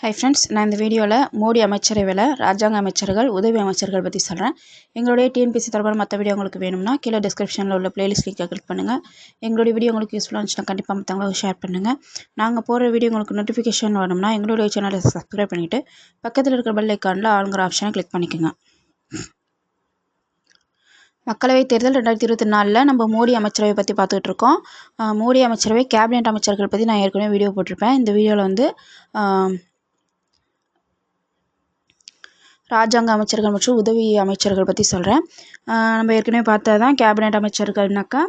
Hi friends நான் இந்த வீடியோவில் மோடி அமைச்சரவையில் ராஜாங்க அமைச்சர்கள் உதவி அமைச்சர்கள் பற்றி சொல்கிறேன் எங்களுடைய டிஎன்பிசி தொடர்பான மற்ற வீடியோ உங்களுக்கு வேணும்னா கீழே டிஸ்கிரிப்ஷனில் உள்ள பிளேலிஸ்ட் லிங்கை கிளிக் பண்ணுங்கள் எங்களுடைய வீடியோ உங்களுக்கு யூஸ்ஃபுல்லாக இருந்துச்சுன்னா கண்டிப்பாக மற்றவங்களுக்கு ஷேர் பண்ணுங்கள் நாங்கள் போகிற வீடியோ உங்களுக்கு நோட்டிஃபிகேஷன் வேணும்னா எங்களுடைய சேனலை சப்ஸ்கிரைப் பண்ணிவிட்டு பக்கத்தில் இருக்கிற பெல் ஐக்கானில் ஆளுங்கிற ஆப்ஷனை கிளிக் பண்ணிக்கோங்க. மக்களவைத் தேர்தல் ரெண்டாயிரத்தி இருபத்தி நாலில் நம்ம மோடி அமைச்சரவை பற்றி பார்த்துக்கிட்டு இருக்கோம். மோடி அமைச்சரவை கேபினெட் அமைச்சர்கள் பற்றி நான் ஏற்கனவே வீடியோ போட்டிருப்பேன். இந்த வீடியோவில் வந்து ராஜாங்க அமைச்சர்கள் மற்றும் உதவி அமைச்சர்கள் பற்றி சொல்கிறேன் நம்ம ஏற்கனவே பார்த்தது தான் கேபினெட் அமைச்சர்கள்னாக்கா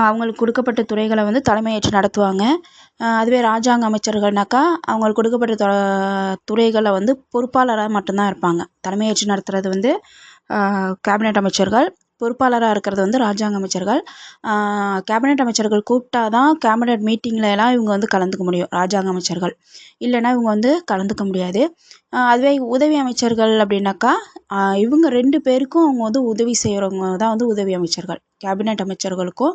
அவங்களுக்கு கொடுக்கப்பட்ட துறைகளை வந்து தலைமையேற்று நடத்துவாங்க. அதுவே ராஜாங்க அமைச்சர்கள்னாக்கா அவங்களுக்கு கொடுக்கப்பட்ட த- துறைகளை வந்து பொறுப்பாளராக மட்டும்தான் இருப்பாங்க. தலைமையேற்று நடத்துகிறது வந்து கேபினட் கேபினெட் அமைச்சர்கள். பொறுப்பாளராக இருக்கிறது வந்து ராஜாங்க அமைச்சர்கள். கேபினெட் அமைச்சர்கள் கூப்பிட்டா தான் கேபினெட் மீட்டிங்கில் எல்லாம் இவங்க வந்து கலந்துக்க முடியும் ராஜாங்க அமைச்சர்கள். இல்லைன்னா இவங்க வந்து கலந்துக்க முடியாது. அதுவே உதவி அமைச்சர்கள் அப்படின்னாக்கா இவங்க ரெண்டு பேருக்கும் அவங்க வந்து உதவி செய்கிறவங்க தான் வந்து உதவி அமைச்சர்கள். கேபினெட் அமைச்சர்களுக்கும்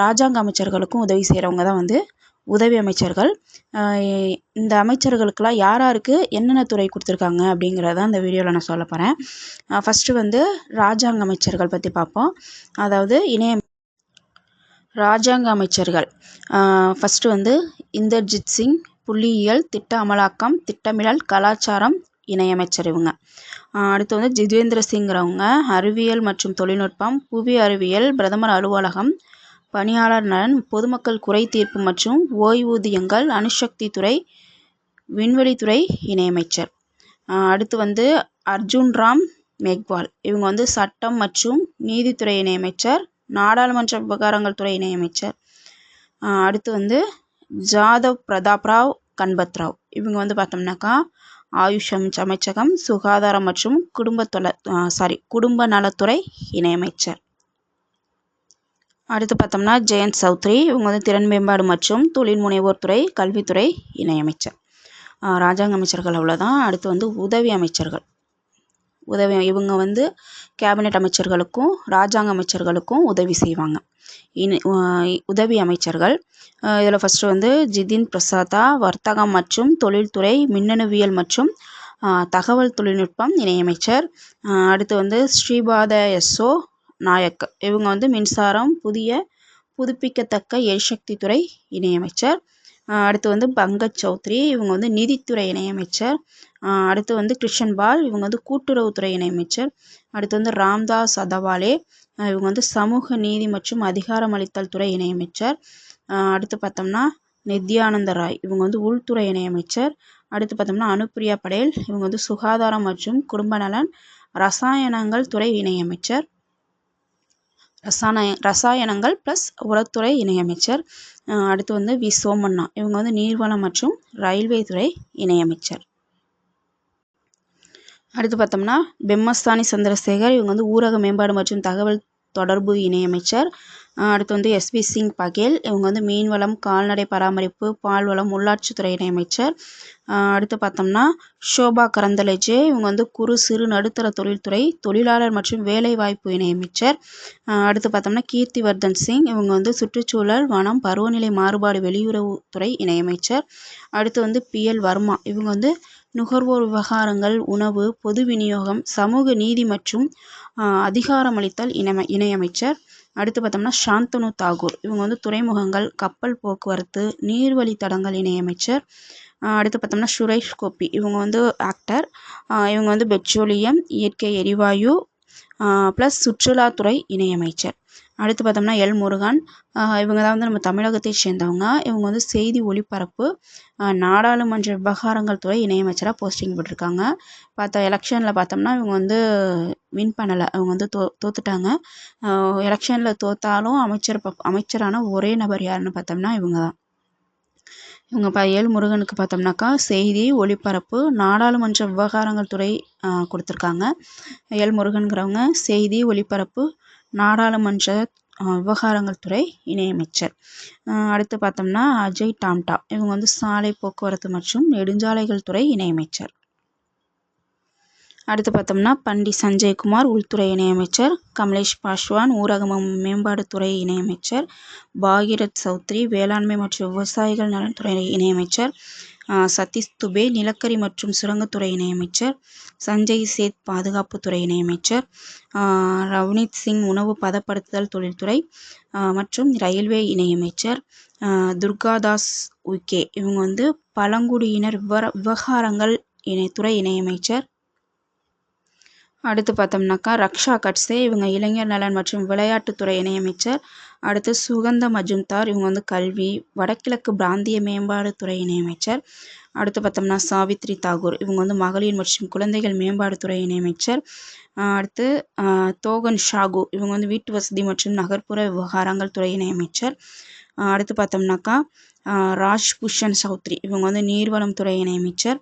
ராஜாங்க அமைச்சர்களுக்கும் உதவி செய்கிறவங்க தான் வந்து உதவி அமைச்சர்கள். இந்த அமைச்சர்களுக்கெல்லாம் யார் யாருக்கு என்னென்ன துறை கொடுத்துருக்காங்க அப்படிங்கிறத இந்த வீடியோவில் நான் சொல்ல போகிறேன் ஃபஸ்ட்டு வந்து ராஜாங்க அமைச்சர்கள் பற்றி பார்ப்போம். அதாவது இணைய ராஜாங்க அமைச்சர்கள். ஃபஸ்ட்டு வந்து இந்தர்ஜித் சிங் புள்ளியியல் திட்ட அமலாக்கம் திட்டமிடல் கலாச்சாரம் இணையமைச்சர் இவங்க. அடுத்து வந்து ஜிதேந்திர சிங்கிறவங்க அறிவியல் மற்றும் தொழில்நுட்பம் புவி அறிவியல் பிரதமர் அலுவலகம் பணியாளர் நலன் பொதுமக்கள் குறை தீர்ப்பு மற்றும் ஓய்வூதியங்கள் அணுசக்தி துறை விண்வெளித்துறை இணையமைச்சர். அடுத்து வந்து அர்ஜுன் ராம் மேக்வால். இவங்க வந்து சட்டம் மற்றும் நீதித்துறை இணையமைச்சர் நாடாளுமன்ற விவகாரங்கள் துறை இணையமைச்சர். அடுத்து வந்து ஜாதவ் பிரதாப் ராவ் கன்பத் ராவ் இவங்க வந்து பார்த்தோம்னாக்கா ஆயுஷ் அமைச்சகம் சுகாதாரம் மற்றும் குடும்பத்தொல சாரி குடும்ப நலத்துறை இணையமைச்சர். அடுத்து பார்த்தோம்னா ஜெயந்த் சௌத்ரி இவங்க வந்து திறன் மேம்பாடு மற்றும் தொழில் முனைவோர் துறை கல்வித்துறை இணையமைச்சர். ராஜாங்க அமைச்சர்கள் அவ்வளோதான் அடுத்து வந்து உதவி அமைச்சர்கள். உதவி இவங்க வந்து கேபினெட் அமைச்சர்களுக்கும் ராஜாங்க அமைச்சர்களுக்கும் உதவி செய்வாங்க. இனி உதவி அமைச்சர்கள். இதில் ஃபஸ்ட்டு வந்து ஜிதின் பிரசாதா வர்த்தகம் மற்றும் தொழில்துறை மின்னணுவியல் மற்றும் தகவல் தொழில்நுட்பம் இணையமைச்சர். அடுத்து வந்து ஸ்ரீபாத எஸ்ஓ நாயக் இவங்க வந்து மின்சாரம் புதிய புதுப்பிக்கத்தக்க எரிசக்தி துறை இணையமைச்சர் அடுத்து வந்து பங்கஜ் சௌத்ரி இவங்க வந்து நிதித்துறை இணையமைச்சர். அடுத்து வந்து கிருஷன் பால் இவங்க வந்து கூட்டுறவுத்துறை இணையமைச்சர். அடுத்து வந்து ராம்தாஸ் அதவாலே இவங்க வந்து சமூக நீதி மற்றும் அதிகாரமளித்தல் துறை இணையமைச்சர். அடுத்து பார்த்தோம்னா நித்யானந்த ராய் இவங்க வந்து உள்துறை இணையமைச்சர். அடுத்து பார்த்தோம்னா அனுப்பிரியா படேல் இவங்க வந்து சுகாதாரம் மற்றும் குடும்ப நலன் ரசாயனங்கள் துறை இணையமைச்சர். ரசாயன ரசாயனங்கள் ப்ளஸ் உரத்துறை இணையமைச்சர். அடுத்து வந்து வி. சோமண்ணா. இவங்க வந்து நீர்வளம் மற்றும் ரயில்வே துறை இணையமைச்சர். அடுத்து பார்த்தோம்னா பெம்மஸ்தானி சந்திரசேகர். இவங்க வந்து ஊரக மேம்பாடு மற்றும் தகவல் தொடர்பு இணையமைச்சர். அடுத்து வந்து எஸ்வி சிங் பகேல். இவங்க வந்து மீன்வளம் கால்நடை பராமரிப்பு பால்வளம் உள்ளாட்சித்துறை இணையமைச்சர். அடுத்து பார்த்தோம்னா ஷோபா கரந்தலஜே இவங்க வந்து குறு சிறு நடுத்தர தொழில்துறை தொழிலாளர் மற்றும் வேலைவாய்ப்பு இணையமைச்சர். அடுத்து பார்த்தோம்னா கீர்த்திவர்தன் சிங். இவங்க வந்து சுற்றுச்சூழல் வனம் பருவநிலை மாறுபாடு வெளியுறவுத்துறை இணையமைச்சர். அடுத்து வந்து பிஎல் வர்மா. இவங்க வந்து நுகர்வோர் விவகாரங்கள் உணவு பொது விநியோகம் சமூக நீதி மற்றும் அதிகாரமளித்தல் இணைமை இணையமைச்சர். அடுத்து பார்த்தோம்னா சாந்தனு தாகூர். இவங்க வந்து துறைமுகங்கள் கப்பல் போக்குவரத்து நீர்வழித்தடங்கள் இணையமைச்சர். அடுத்து பார்த்தோம்னா சுரேஷ் கோபி. இவங்க வந்து ஆக்டர் இவங்க வந்து பெட்ரோலியம் இயற்கை எரிவாயு ப்ளஸ் சுற்றுலாத்துறை இணையமைச்சர். அடுத்து பார்த்தோம்னா எல் முருகன். இவங்க தான் வந்து நம்ம தமிழகத்தை சேர்ந்தவங்க. இவங்க வந்து செய்தி ஒளிபரப்பு நாடாளுமன்ற விவகாரங்கள் துறை இணையமைச்சராக போஸ்டிங் போட்டிருக்காங்க. பார்த்தா எலெக்ஷனில் பார்த்தோம்னா இவங்க வந்து வின் பண்ணலை. அவங்க வந்து தோ தோத்துட்டாங்க. எலெக்ஷனில் தோத்தாலும் அமைச்சர் ப- அமைச்சரான ஒரே நபர் யாருன்னு பார்த்தோம்னா இவங்க தான் இவங்க ப ஏல் முருகனுக்கு பார்த்தோம்னாக்கா செய்தி ஒளிபரப்பு நாடாளுமன்ற விவகாரங்கள் துறை கொடுத்துருக்காங்க. எல் முருகனுங்கிறவங்க செய்தி ஒளிபரப்பு நாடாளுமன்ற விவகாரங்கள் துறை இணையமைச்சர். அடுத்து பார்த்தோம்னா அஜய் டாம்டா. இவங்க வந்து சாலை போக்குவரத்து மற்றும் நெடுஞ்சாலைகள் துறை இணையமைச்சர். அடுத்து பார்த்தோம்னா பண்டி சஞ்சய்குமார் உள்துறை இணையமைச்சர். கமலேஷ் பாஸ்வான் ஊரக மேம்பாடுத்துறை இணையமைச்சர். பாகிரத் சௌத்ரி வேளாண்மை மற்றும் விவசாயிகள் நலன்துறை இணையமைச்சர். சதீஷ் துபே நிலக்கரி மற்றும் சுரங்கத்துறை இணையமைச்சர் சஞ்சய் சேத் பாதுகாப்புத்துறை இணையமைச்சர் ரவ்னீத் சிங் உணவு பதப்படுத்துதல் தொழில்துறை மற்றும் ரயில்வே இணையமைச்சர் துர்காதாஸ் உய்கே. இவங்க வந்து பழங்குடியினர் விவர விவகாரங்கள் இணை துறை இணையமைச்சர் அடுத்து பார்த்தோம்னாக்கா ரக்ஷா கட்சே இவங்க இளைஞர் நலன் மற்றும் விளையாட்டுத்துறை இணையமைச்சர். அடுத்து சுகந்த மஜும்தார் இவங்க வந்து கல்வி வடகிழக்கு பிராந்திய மேம்பாடு துறை இணையமைச்சர். அடுத்து பார்த்தோம்னா சாவித்ரி தாகூர் இவங்க வந்து மகளிர் மற்றும் குழந்தைகள் மேம்பாடுத்துறை இணையமைச்சர். அடுத்து தோகன் ஷாகு இவங்க வந்து வீட்டு வசதி மற்றும் நகர்ப்புற விவகாரங்கள் துறை இணையமைச்சர். அடுத்து பார்த்தோம்னாக்கா ராஜ் புஷன் சௌத்ரி. இவங்க வந்து நீர்வளம் துறை இணையமைச்சர்.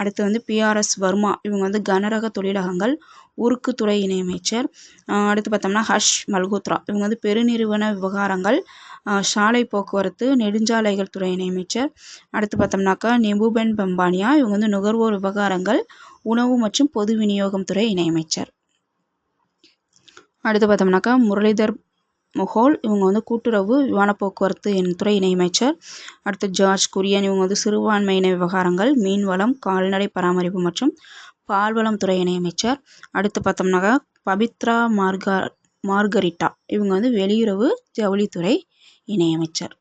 அடுத்து வந்து பிஆர்எஸ் வர்மா. இவங்க வந்து கனரக தொழிலகங்கள் உருக்கு துறை இணையமைச்சர். அடுத்து பார்த்தோம்னா ஹர்ஷ் மல்கோத்ரா இவங்க வந்து பெருநிறுவன விவகாரங்கள் சாலை போக்குவரத்து நெடுஞ்சாலைகள் துறை இணையமைச்சர். அடுத்து பார்த்தோம்னாக்கா நெபுபென் பம்பானியா. இவங்க வந்து நுகர்வோர் விவகாரங்கள் உணவு மற்றும் பொது விநியோகம் துறை இணையமைச்சர். அடுத்து பார்த்தோம்னாக்கா முரளிதர் மொஹோல் இவங்க வந்து கூட்டுறவு விமான போக்குவரத்து என் துறை இணையமைச்சர். அடுத்து ஜார்ஜ் குரியன் இவங்க வந்து சிறுபான்மையின விவகாரங்கள் மீன்வளம் கால்நடை பராமரிப்பு மற்றும் பால்வளம் துறை இணையமைச்சர். அடுத்து பார்த்தோம்னாக்கா பவித்ரா மார்கா மார்கரிட்டா இவங்க வந்து வெளியுறவு ஜவுளித்துறை இணையமைச்சர்.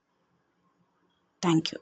தேங்க்யூ